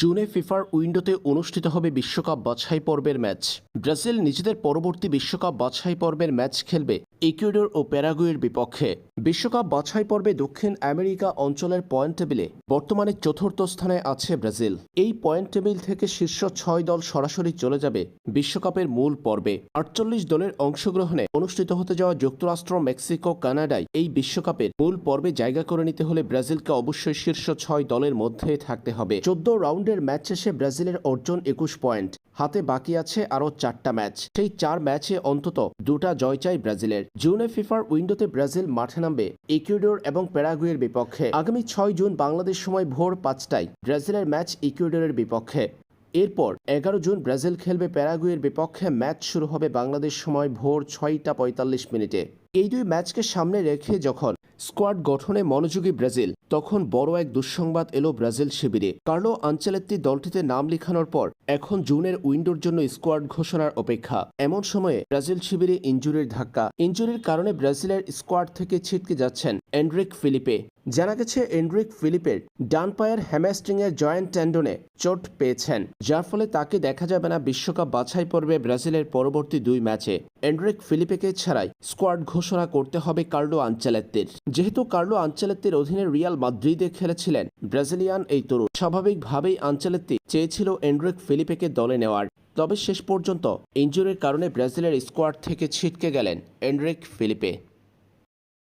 জুনে ফিফার উইন্ডোতে অনুষ্ঠিত হবে বিশ্বকাপ বাছাই পর্বের ম্যাচ। ব্রাজিল নিজেদের পরবর্তী বিশ্বকাপ বাছাই পর্বের ম্যাচ খেলবে ইকুয়েডর ও প্যারাগুয়ের বিপক্ষে বিশ্বকাপ বাছাই পর্বে দক্ষিণ আমেরিকা অঞ্চলের পয়েন্ট টেবিলে বর্তমানে চতুর্থ স্থানে আছে ব্রাজিল। এই পয়েন্ট টেবিল থেকে শীর্ষ ছয় দল সরাসরি চলে যাবে বিশ্বকাপের মূল পর্বে। আটচল্লিশ দলের অংশগ্রহণে অনুষ্ঠিত হতে যাওয়া যুক্তরাষ্ট্র, মেক্সিকো, কানাডায় এই বিশ্বকাপের মূল পর্বে জায়গা করে নিতে হলে ব্রাজিলকে অবশ্যই শীর্ষ ছয় দলের মধ্যে থাকতে হবে। চোদ্দ রাউন্ডের ম্যাচ শেষে ব্রাজিলের অর্জন একুশ পয়েন্ট। হাতে বাকি আছে আরও চারটা ম্যাচ। সেই চার ম্যাচে অন্তত দুটা জয় চাই ব্রাজিলের। জুনে ফিফার উইন্ডোতে ব্রাজিল মাঠে নামবে ইকুয়েডর এবং প্যারাগুয়ের বিপক্ষে। আগামী ছয় জুন বাংলাদেশ সময় ভোর পাঁচটায় ব্রাজিলের ম্যাচ ইকুয়েডরের বিপক্ষে। এরপর এগারো জুন ব্রাজিল খেলবে প্যারাগুয়ের বিপক্ষে। ম্যাচ শুরু হবে বাংলাদেশ সময় ভোর ছয়টা পঁয়তাল্লিশ মিনিটে। এই দুই ম্যাচকে সামনে রেখে যখন স্কোয়াড গঠনে মনোযোগী ব্রাজিল। তখন বড় এক দুঃসংবাদ এলো ব্রাজিল শিবিরে। কার্লো আঞ্চালেত্তি দলটিতে নাম লেখানোর পর, এখন জুনের উইন্ডোর জন্য স্কোয়াড ঘোষণার অপেক্ষা। এমন সময়ে ব্রাজিল শিবিরে ইঞ্জুরির ধাক্কা। ইঞ্জুরির কারণে ব্রাজিলের স্কোয়াড থেকে ছিটকে যাচ্ছেন এন্ড্রিক ফিলিপে। জানা গেছে, এন্ড্রিক ফিলিপের ডান পায়ের হ্যামাস্ট্রিং এর জয়েন্ট ট্যান্ডনে চোট পেয়েছেন, যার ফলে তাকে দেখা যাবে না, বিশ্বকাপ বাছাই পর্বে ব্রাজিলের পরবর্তী দুই ম্যাচে। এন্ড্রিক ফিলিপেকে ছাড়াই স্কোয়াড ঘোষণা করতে হবে কার্লো আঞ্চেলেত্তির। যেহেতু কার্লো আঞ্চেলেত্তির অধীনে রিয়াল মাদ্রিদে খেলেছিলেন ব্রাজিলিয়ান এই তরুণ, স্বাভাবিকভাবেই আঞ্চেলেত্তি চেয়েছিল এন্ড্রিক ফিলিপেকে দলে নেওয়ার। তবে শেষ পর্যন্ত ইঞ্জুরির কারণে ব্রাজিলের স্কোয়াড থেকে ছিটকে গেলেন এন্ড্রিক ফিলিপে।